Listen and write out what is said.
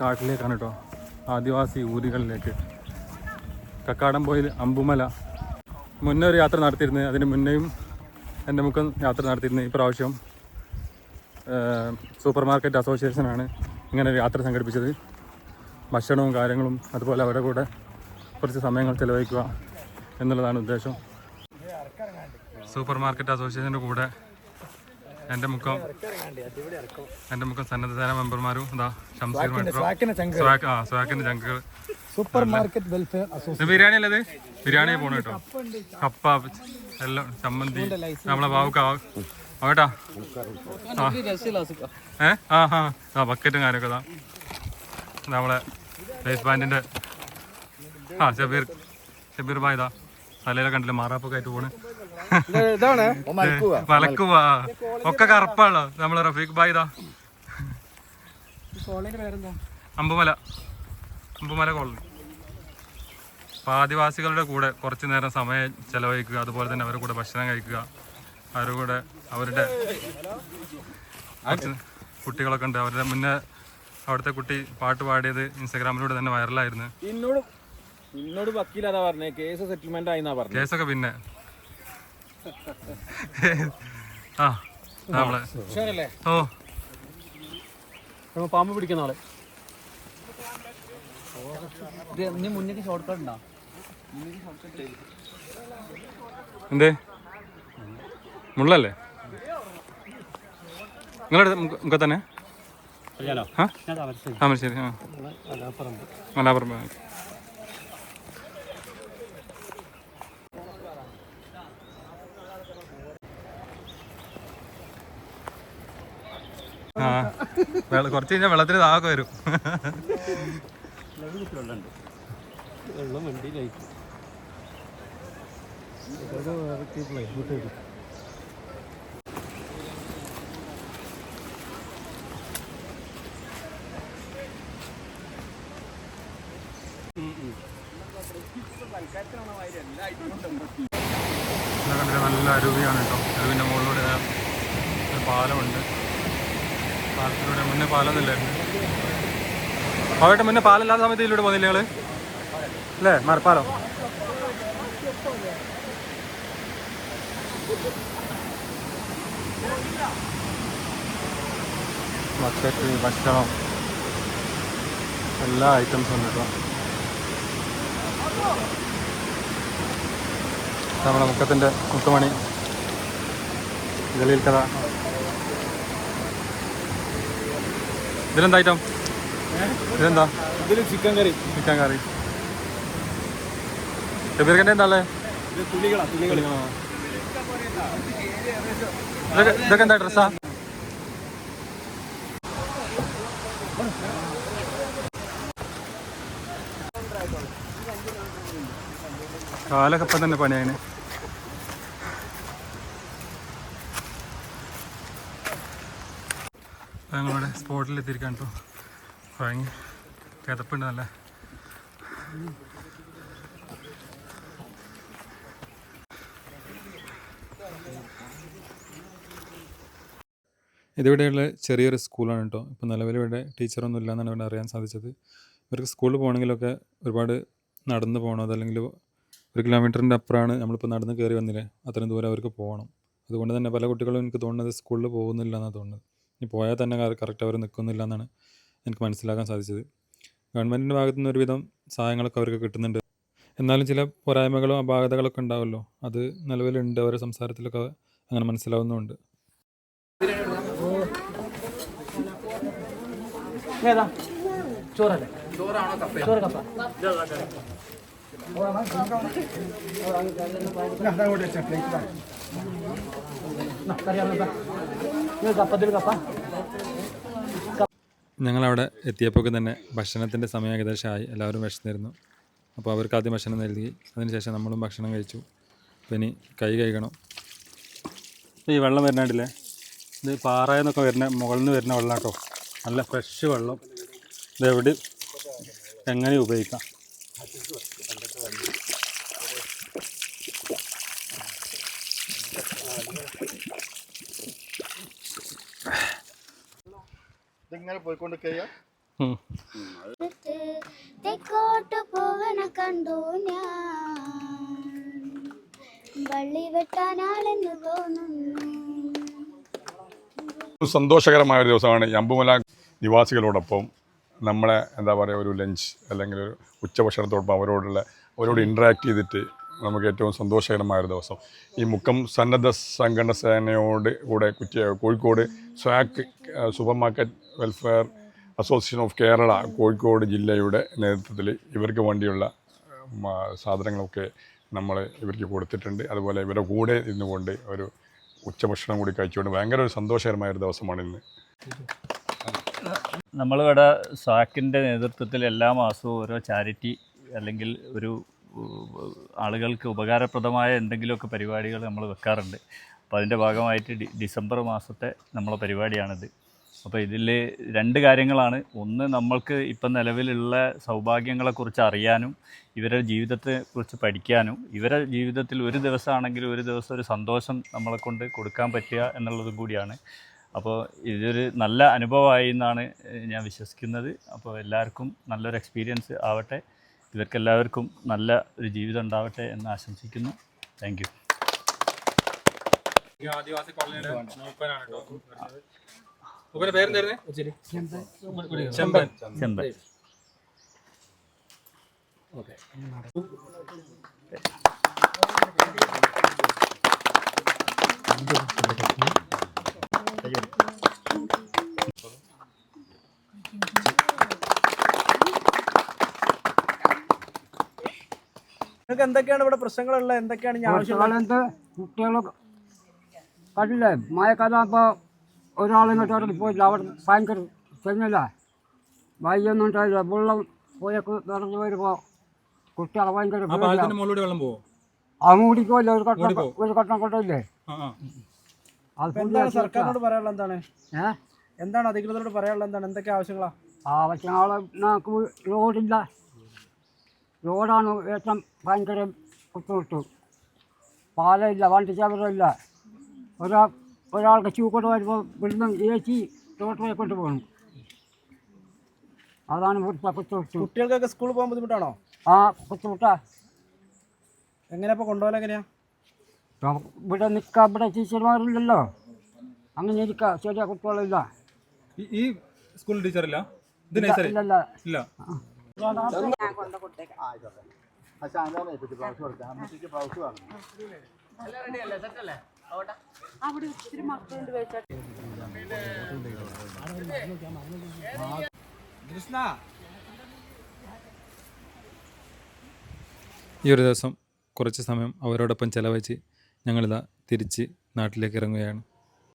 കാട്ടിലേക്കാണ് കേട്ടോ ആദിവാസി ഊരുകളിലേക്ക്. കക്കാടംപോയിൽ അമ്പുമല. മുന്നേ ഒരു യാത്ര നടത്തിയിരുന്നത് അതിന് മുന്നേയും എന്റെ മുഖം യാത്ര നടത്തിയിരുന്നു ഇപ്രാവശ്യം സൂപ്പർ മാർക്കറ്റ് അസോസിയേഷനാണ് ഇങ്ങനെ ഒരു യാത്ര സംഘടിപ്പിച്ചത്. ഭക്ഷണവും കാര്യങ്ങളും അതുപോലെ അവരുടെ കൂടെ കുറച്ച് സമയങ്ങൾ ചിലവഴിക്കുക എന്നുള്ളതാണ് ഉദ്ദേശം. സൂപ്പർ മാർക്കറ്റ് അസോസിയേഷന്റെ കൂടെ എന്റെ മുഖം. എന്റെ മുഖം സന്നദ്ധ സേന മെമ്പർമാരും എന്താ ഷംസീർ മെട്രോ. ആ സ്വാക്കിന്റെ ചങ്കുകൾ. Super market welfare association. Biryani അല്ലേ ബിരിയാണി പോണു കേട്ടോ. കപ്പ എല്ലാം ചമ്മന്തി നമ്മളെ ബാവുക്ക ആവട്ടാ ഏ? ആ ഹാ ആ ബക്കറ്റും കാര്യമൊക്കെ ഇതാ. നമ്മളെ ലൈസ് ബാൻഡിന്റെ ആ ഷബീർ ഷബീർ ബായ് ഇതാ. തലയിലെ കണ്ടില്ല? മാറാപ്പൊക്കെ ആയിട്ട് പോണ്. ഇതാണ്. പലക്കുവാ ഒക്കെ കറുപ്പാണല്ലോ നമ്മളെ റഫീഖ് ബായ് ഇതാ. അമ്പുമല. അമ്പുമല കോളനി. അപ്പോൾ ആദിവാസികളുടെ കൂടെ കുറച്ച് നേരം സമയം ചെലവഴിക്കുക അതുപോലെ തന്നെ അവരുടെ കൂടെ ഭക്ഷണം കഴിക്കുക അവരുടെ കൂടെ അവരുടെ കുട്ടികളൊക്കെ ഉണ്ട്. അവരുടെ മുന്നേ അവിടുത്തെ കുട്ടി പാട്ട് പാടിയത് ഇൻസ്റ്റാഗ്രാമിലൂടെ തന്നെ വൈറലായിരുന്നു. കേസൊക്കെ പിന്നെ. ആ നമ്മളെ. ഉഷാറല്ലേ? ഓ. നമ്മൾ പാമ്പ് പിടിക്കുന്ന ആളെ. മുന്നേക്ക് ഷോർട്ട് കട്ട് ഉണ്ടോ? എന്തേ? മുള്ളല്ലേ? നിങ്ങളുടെ മുഖ തന്നെ? ആ ആ. മലാപ്പുറം. ആ. കുറച്ച് കഴിഞ്ഞാൽ വെള്ളത്തിന് താഴെ വരും. നല്ല അരുവിയാണ് കേട്ടോ. അരുവിന്റെ മുകളിലൂടെ പാലമുണ്ട്. പാലത്തിലൂടെ മുന്നേ പാലമൊന്നുമില്ലായിരുന്നു അവിടെ മുന്നേ പാലമില്ലാത്ത സമയത്ത് ഇതിലൂടെ പോകുന്നില്ല ഞങ്ങൾ അല്ലേ? മരപ്പാലം ബക്കറ്റ് ഭക്ഷണം. എല്ലാ ഐറ്റംസും കേട്ടോ. നമ്മുടെ മുക്കത്തിന്റെ മുത്തുമണി. ജലീൽ കഥ ഇതിലെന്താ ഐറ്റം ഇതെന്താ ഇതിൽ ചിക്കൻ കറി ചിക്കൻ കറി ഷബീർക്കന്റെ എന്താ ഇതൊക്കെ എന്താ ഡ്രസ്സാ കാലൊക്കെ ഇപ്പം തന്നെ പണിയാണ് സ്പോട്ടിൽ എത്തിയിരിക്കാൻ കേട്ടോ കുഴങ്ങി കിതപ്പുണ്ട് നല്ല. ഇതിവിടെയുള്ള ചെറിയൊരു സ്കൂളാണ് കേട്ടോ ഇപ്പോൾ നിലവിൽ ഇവിടെ ടീച്ചറൊന്നും ഇല്ലയെന്നാണ് ഇവിടെ അറിയാൻ സാധിച്ചത്. ഇവർക്ക് സ്കൂളിൽ പോകണമെങ്കിലൊക്കെ ഒരുപാട് നടന്ന് പോകണം. അതല്ലെങ്കിൽ ഒരു കിലോമീറ്ററിന്റെ അപ്പുറമാണ് നമ്മളിപ്പോൾ നടന്ന് കയറി വന്നില്ലേ? അത്രയും ദൂരം അവർക്ക് പോകണം. അതുകൊണ്ട് തന്നെ പല കുട്ടികളും എനിക്ക് തോന്നുന്നത് സ്കൂളിൽ പോകുന്നില്ല എന്നാണ് തോന്നുന്നത്. ഇനി പോയാൽ തന്നെ കറക്റ്റ് അവർ നിൽക്കുന്നില്ല എന്നാണ് എനിക്ക് മനസ്സിലാക്കാൻ സാധിച്ചത് ഗവൺമെന്റിന്റെ ഭാഗത്തു നിന്ന് ഒരുവിധം സഹായങ്ങളൊക്കെ അവർക്ക് കിട്ടുന്നുണ്ട് എന്നാലും ചില പോരായ്മകളും അപാകതകളൊക്കെ ഉണ്ടാവുമല്ലോ അത് നിലവിലുണ്ട് അവരുടെ സംസാരത്തിലൊക്കെ അങ്ങനെ മനസ്സിലാവുന്നുമുണ്ട് ഏതാ ചോറല്ലേ ചോറ് കപ്പ കപ്പത്തിൽ കപ്പ ഞങ്ങളവിടെ എത്തിയപ്പോൾ തന്നെ ഭക്ഷണത്തിന്റെ സമയം ഏകദേശമായി. എല്ലാവരും വിശന്നിരുന്നു. അപ്പോൾ അവർക്ക് ആദ്യം ഭക്ഷണം നൽകി. അതിനുശേഷം നമ്മളും ഭക്ഷണം കഴിച്ചു. അപ്പോൾ ഇനി കൈ കഴുകണം. ഈ വെള്ളം വരുന്നുണ്ടല്ലേ ഇത് പാറയിൽ നിന്നൊക്കെ വരുന്ന മുകളിൽ നിന്ന് വരുന്ന വെള്ളം കേട്ടോ. നല്ല ഫ്രഷ് വെള്ളം. ഇതെവിടെ എങ്ങനെ ഉപയോഗിക്കാം? ഇതിങ്ങനെ പോയിക്കൊണ്ട്. തെക്കോട്ട് പോകണ കണ്ടു ഞാൻ. വള്ളി വെട്ടാനാളെന്ന് തോന്നുന്നു. ഒരു സന്തോഷകരമായ ഒരു ദിവസമാണ് അമ്പുമല നിവാസികളോടൊപ്പം നമ്മളെ എന്താ പറയുക ഒരു ലഞ്ച് അല്ലെങ്കിൽ ഒരു ഉച്ചഭക്ഷണത്തോടൊപ്പം അവരോടുള്ള അവരോട് ഇൻട്രാക്ട് ചെയ്തിട്ട് നമുക്ക് ഏറ്റവും സന്തോഷകരമായ ഒരു ദിവസം. ഈ മുക്കം സന്നദ്ധ സംഘടന സേനയോട് കൂടെ കുറ്റി Kozhikode സ്വാക്ക് super market welfare association of Kerala Kozhikode ജില്ലയുടെ നേതൃത്വത്തിൽ ഇവർക്ക് വേണ്ടിയുള്ള സാധനങ്ങളൊക്കെ നമ്മൾ ഇവർക്ക് കൊടുത്തിട്ടുണ്ട്. അതുപോലെ ഇവരുടെ കൂടെ ഇരുന്നുകൊണ്ട് ഒരു ഉച്ചഭക്ഷണം കൂടി കഴിച്ചുകൊണ്ട് ഭയങ്കര ഒരു സന്തോഷകരമായ ഒരു ദിവസമാണ് ഇന്ന്. നമ്മളിവിടെ സാക്കിന്റെ നേതൃത്വത്തിൽ എല്ലാ മാസവും ഓരോ ചാരിറ്റി അല്ലെങ്കിൽ ഒരു ആളുകൾക്ക് ഉപകാരപ്രദമായ എന്തെങ്കിലുമൊക്കെ പരിപാടികൾ നമ്മൾ വെക്കാറുണ്ട്. അപ്പോൾ അതിന്റെ ഭാഗമായിട്ട് ഡിസംബർ മാസത്തെ നമ്മളെ പരിപാടിയാണിത്. അപ്പോൾ ഇതിൽ രണ്ട് കാര്യങ്ങളാണ്. ഒന്ന് നമ്മൾക്ക് ഇപ്പം നിലവിലുള്ള സൗഭാഗ്യങ്ങളെക്കുറിച്ച് അറിയാനും ഇവരുടെ ജീവിതത്തെക്കുറിച്ച് പഠിക്കാനും ഇവരുടെ ജീവിതത്തിൽ ഒരു ദിവസമാണെങ്കിലും ഒരു ദിവസം ഒരു സന്തോഷം നമ്മളെ കൊണ്ട് കൊടുക്കാൻ പറ്റുക എന്നുള്ളതും കൂടിയാണ്. അപ്പോൾ ഇതൊരു നല്ല അനുഭവമായി എന്നാണ് ഞാൻ വിശ്വസിക്കുന്നത്. അപ്പോൾ എല്ലാവർക്കും നല്ലൊരു എക്സ്പീരിയൻസ് ആവട്ടെ. ഇവർക്കെല്ലാവർക്കും നല്ല ഒരു ജീവിതം ഉണ്ടാവട്ടെ എന്ന് ആശംസിക്കുന്നു. താങ്ക് യു ആദിവാസി കോളനിയുടെ മൂപ്പനാണ് കേട്ടോ. മൂപ്പന്റെ പേരെന്തായിരുന്നു? ചെമ്പൻ. ചെമ്പൻ. നിങ്ങൾക്ക് എന്തൊക്കെയാണ് ഇവിടെ പ്രശ്നങ്ങളുള്ളത്? എന്തൊക്കെയാണ് ഞാൻ കുട്ടികൾ കണ്ടില്ലേ? മഴക്കാലമാകുമ്പോൾ ഒരാളിങ്ങോട്ട് അവിടെ പോയില്ല. അവിടെ ഭയങ്കര ചെന്നില്ല വയ്യൊന്നും ഉണ്ടായില്ല. വെള്ളം പോയൊക്കെ നടന്നു വരുമ്പോ കുട്ടികളെ ഭയങ്കര വെള്ളം പോവോ? അങ്ങോട്ടിക്കോല്ല ഒരു കട്ടം ഒരു കട്ടം കൊണ്ടില്ലേ എന്താണ് സർക്കാരിനോട് പറയാനുള്ള എന്താണ്? എന്താണ് അധികൃതരോട് പറയാനുള്ള എന്താണ്? എന്തൊക്കെ ആവശ്യങ്ങളാ? ആവശ്യങ്ങളെ നമുക്ക് റോഡില്ല. റോഡാണ് ഏറ്റവും ഭയങ്കര ബുദ്ധിമുട്ട്. പാലമില്ല വണ്ടി ചവറില്ല ഒരാ ഒരാൾക്ക് ചൂക്കോട്ട് വരുമ്പോൾ ഇവിടുന്ന് ഏച്ചി തോട്ടയെ കൊണ്ട് പോകണം. അതാണ് ഇവിടുത്തെ കുട്ടികൾക്കൊക്കെ സ്കൂളിൽ പോകാൻ ബുദ്ധിമുട്ടാണോ? ആ ബുദ്ധിമുട്ടാ. എങ്ങനെയാ കൊണ്ടുപോകാൻ എങ്ങനെയാ? ഇവിടെ നിൽക്കാം ഇവിടെ ടീച്ചർമാരില്ലല്ലോ. അങ്ങനെ ഇരിക്കാം ചെറിയ കുട്ടികളില്ല. ഈ- ഈ സ്കൂൾ ടീച്ചറില്ല? ഇത് നഴ്സറി? ഇല്ലല്ല. ഇല്ല. ഈ ഒരു ദിവസം കുറച്ച് സമയം അവരോടൊപ്പം ചെലവഴിച്ച് ഞങ്ങളിതാ തിരിച്ച് നാട്ടിലേക്ക് ഇറങ്ങുകയാണ്.